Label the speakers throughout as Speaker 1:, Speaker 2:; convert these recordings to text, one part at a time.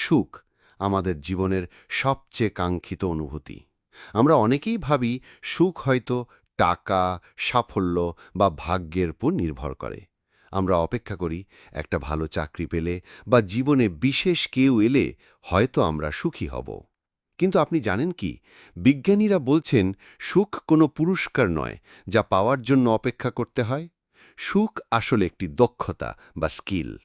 Speaker 1: সুখ আমাদের জীবনের সবচেয়ে কাঙ্ক্ষিত অনুভূতি। আমরা অনেকেই ভাবি সুখ হয়তো টাকা, সাফল্য বা ভাগ্যের উপর নির্ভর করে। আমরা অপেক্ষা করি একটা ভালো চাকরি পেলে বা জীবনে বিশেষ কেউ এলে হয়তো আমরা সুখী হব। কিন্তু আপনি জানেন কি? বিজ্ঞানীরা বলছেন সুখ কোনো পুরস্কার নয়, যা পাওয়ার জন্য অপেক্ষা করতে হয়। সুখ আসলে একটি দক্ষতা বা স্কিল।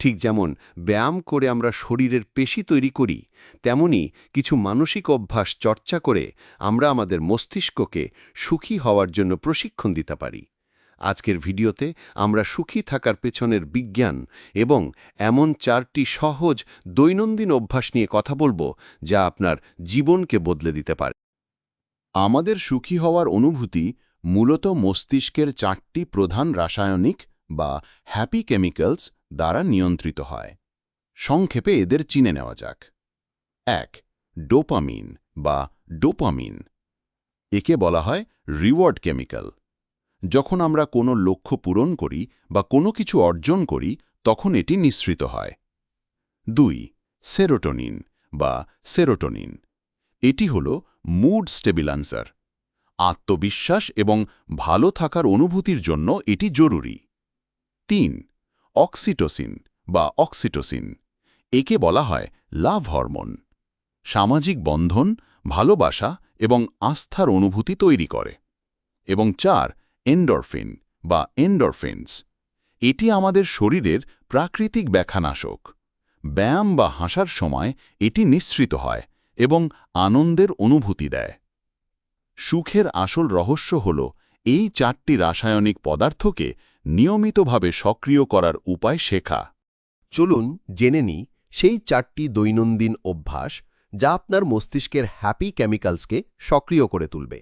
Speaker 1: ঠিক যেমন ব্যায়াম করে আমরা শরীরের পেশি তৈরি করি, তেমনি কিছু মানসিক অভ্যাস চর্চা করে আমরা আমাদের মস্তিষ্ককে সুখী হওয়ার জন্য প্রশিক্ষণ দিতে পারি। আজকের ভিডিওতে আমরা সুখী থাকার পেছনের বিজ্ঞান এবং এমন চারটি সহজ দৈনন্দিন অভ্যাস নিয়ে কথা বলব যা আপনার জীবনকে বদলে দিতে পারে।
Speaker 2: আমাদের সুখী হওয়ার অনুভূতি মূলত মস্তিষ্কের চারটি প্রধান রাসায়নিক বা হ্যাপি কেমিক্যালস দ্বারা নিয়ন্ত্রিত হয়। সংক্ষেপে এদের চিনে নেওয়া যাক। এক, ডোপামিন বা ডোপামিন। একে বলা হয় রিওয়ার্ড কেমিক্যাল। যখন আমরা কোনো লক্ষ্য পূরণ করি বা কোনো কিছু অর্জন করি, তখন এটি নিঃসৃত হয়। দুই, সেরোটোনিন বা সেরোটোনিন। এটি হল মুড স্টেবিলান্সার আত্মবিশ্বাস এবং ভালো থাকার অনুভূতির জন্য এটি জরুরি। তিন অক্সিটোসিন বা অক্সিটোসিন, একে বলা হয় লাভ হরমোন। সামাজিক বন্ধন, ভালোবাসা এবং আস্থার অনুভূতি তৈরি করে। এবং চার, এন্ডরফিন বা এন্ডরফিনস, এটি আমাদের শরীরের প্রাকৃতিক ব্যাখ্যানাশক। ব্যায়াম বা হাসার সময় এটি নিঃসৃত হয় এবং আনন্দের অনুভূতি দেয়। সুখের আসল রহস্য হল এই চারটি রাসায়নিক পদার্থকে নিয়মিতভাবে সক্রিয় করার উপায় শেখা।
Speaker 3: চলুন জেনে নিই সেই চারটি দৈনন্দিন অভ্যাস যা আপনার মস্তিষ্কের হ্যাপি কেমিক্যালসকে সক্রিয় করে তুলবে।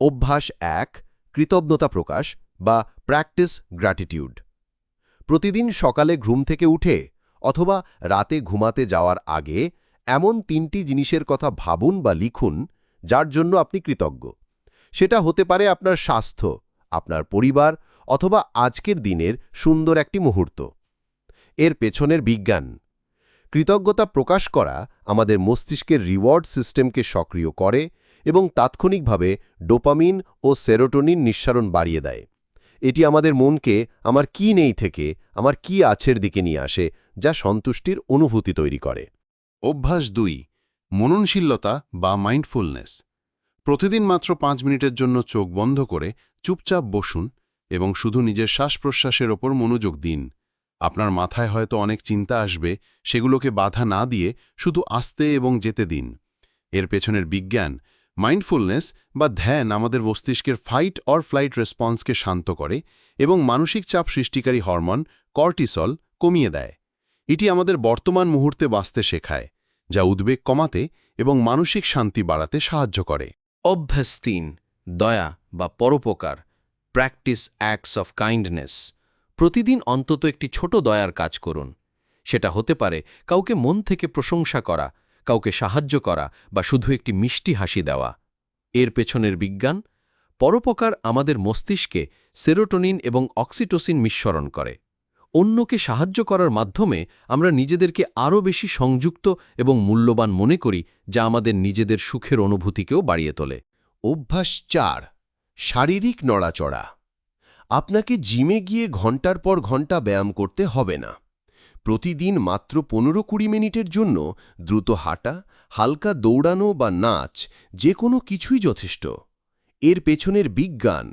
Speaker 3: অভ্যাস এক, কৃতজ্ঞতা প্রকাশ বা প্র্যাকটিস গ্র্যাটিটিউড। প্রতিদিন সকালে ঘুম থেকে উঠে অথবা রাতে ঘুমাতে যাওয়ার আগে এমন তিনটি জিনিসের কথা ভাবুন বা লিখুন যার জন্য আপনি কৃতজ্ঞ। সেটা হতে পারে আপনার স্বাস্থ্য, আপনার পরিবার অথবা আজকের দিনের সুন্দর একটি মুহূর্ত। এর পেছনের বিজ্ঞান। কৃতজ্ঞতা প্রকাশ করা আমাদের মস্তিষ্কের রিওয়ার্ড সিস্টেমকে সক্রিয় করে এবং তাৎক্ষণিকভাবে ডোপামিন ও সেরোটোনিন নিঃসারণ বাড়িয়ে দেয়। এটি আমাদের মনকে আমার কি নেই থেকে, আমার কি আছের দিকে নিয়ে আসে, যা সন্তুষ্টির অনুভূতি তৈরি করে।
Speaker 1: অভ্যাস দুই, মননশীলতা বা মাইন্ডফুলনেস প্রতিদিন মাত্র পাঁচ মিনিটের জন্য চোখ বন্ধ করে চুপচাপ বসুন এবং শুধু নিজের শ্বাস প্রশ্বাসের ওপর মনোযোগ দিন। আপনার মাথায় হয়তো অনেক চিন্তা আসবে, সেগুলোকে বাধা না দিয়ে শুধু আসতে এবং যেতে দিন। এর পেছনের বিজ্ঞান মাইন্ডফুলনেস বা ধ্যান আমাদের মস্তিষ্কের ফাইট অর ফ্লাইট রেসপন্সকে শান্ত করে এবং মানসিক চাপ সৃষ্টিকারী হরমোন কর্টিসল কমিয়ে দেয়। এটি আমাদের বর্তমান মুহূর্তে বাঁচতে শেখায়, যা উদ্বেগ কমাতে এবং মানসিক শান্তি বাড়াতে সাহায্য করে।
Speaker 4: অভ্যাস তিন দয়া বা পরোপকার প্র্যাকটিস অ্যাক্টস অফ কাইন্ডনেস প্রতিদিন অন্তত একটি ছোট দয়ার কাজ করুন। সেটা হতে পারে কাউকে মন থেকে প্রশংসা করা, কাউকে সাহায্য করা বা শুধু একটি মিষ্টি হাসি দেওয়া। এর পেছনের বিজ্ঞান, পরোপকার আমাদের মস্তিষ্কে সেরোটোনিন এবং অক্সিটোসিন মিশ্রণ করে। অন্যকে সাহায্য করার মাধ্যমে আমরা নিজেদেরকে আরও বেশি সংযুক্ত এবং মূল্যবান মনে করি, যা আমাদের নিজেদের সুখের অনুভূতিকেও বাড়িয়ে তোলে।
Speaker 3: অভ্যাস চার শারীরিক নড়াচড়া। আপনাকে জিমে গিয়ে ঘণ্টার পর ঘণ্টা ব্যায়াম করতে হবে না। প্রতিদিন মাত্র পনেরো কুড়ি মিনিটের জন্য দ্রুত হাঁটা, হালকা দৌড়ানো বা নাচ যে কোনো কিছুই যথেষ্ট। এর পেছনের বিজ্ঞান,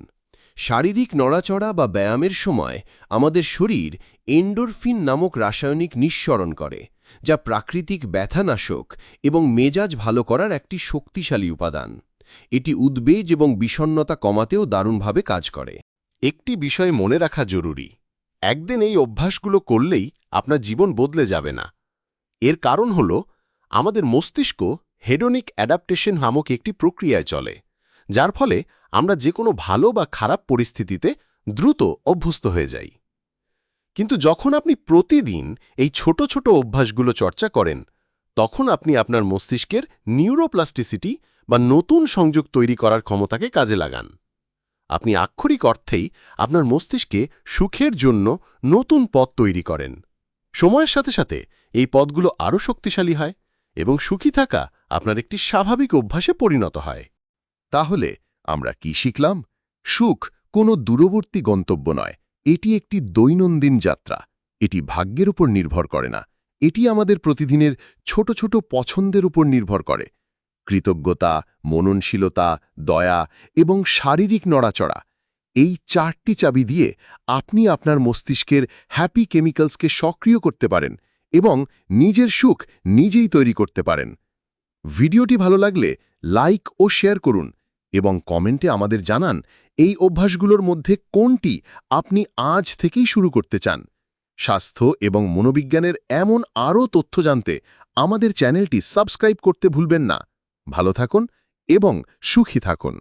Speaker 3: শারীরিক নড়াচড়া বা ব্যায়ামের সময় আমাদের শরীর এন্ডোরফিন নামক রাসায়নিক নিঃসরণ করে, যা প্রাকৃতিক ব্যথানাশক এবং মেজাজ ভালো করার একটি শক্তিশালী উপাদান। এটি উদ্বেজ এবং বিষণ্নতা কমাতেও দারুণভাবে কাজ করে।
Speaker 1: একটি বিষয় মনে রাখা জরুরি। একদিন এই অভ্যাসগুলো করলেই আপনার জীবন বদলে যাবে না। এর কারণ হল, আমাদের মস্তিষ্ক হেডোনিক অ্যাডাপ্টেশন নামক একটি প্রক্রিয়ায় চলে, যার ফলে আমরা যে কোনো ভালো বা খারাপ পরিস্থিতিতে দ্রুত অভ্যস্ত হয়ে যাই। কিন্তু যখন আপনি প্রতিদিন এই ছোট ছোট অভ্যাসগুলো চর্চা করেন, তখন আপনি আপনার মস্তিষ্কের নিউরোপ্লাস্টিসিটি বা নতুন সংযোগ তৈরি করার ক্ষমতাকে কাজে লাগান। আপনি আক্ষরিক অর্থেই আপনার মস্তিষ্কে সুখের জন্য নতুন পথ তৈরি করেন। সময়ের সাথে সাথে এই পদগুলো আরও শক্তিশালী হয় এবং সুখী থাকা আপনার একটি স্বাভাবিক অভ্যাসে পরিণত হয়। তাহলে আমরা কি শিখলাম? সুখ কোনো দূরবর্তী গন্তব্য নয়, এটি একটি দৈনন্দিন যাত্রা। এটি ভাগ্যের উপর নির্ভর করে না, এটি আমাদের প্রতিদিনের ছোট ছোট পছন্দের উপর নির্ভর করে। কৃতজ্ঞতা, মননশীলতা, দয়া এবং শারীরিক নড়াচড়া এই চারটি চাবি দিয়ে আপনি আপনার মস্তিষ্কের হ্যাপি কেমিক্যালসকে সক্রিয় করতে পারেন এবং নিজের সুখ নিজেই তৈরি করতে পারেন। ভিডিওটি ভালো লাগলে লাইক ও শেয়ার করুন এবং কমেন্টে আমাদের জানান এই অভ্যাসগুলোর মধ্যে কোনটি আপনি আজ থেকেই শুরু করতে চান। স্বাস্থ্য এবং মনোবিজ্ঞানের এমন আরও তথ্য জানতে আমাদের চ্যানেলটি সাবস্ক্রাইব করতে ভুলবেন না। ভালো থাকুন এবং সুখী থাকুন।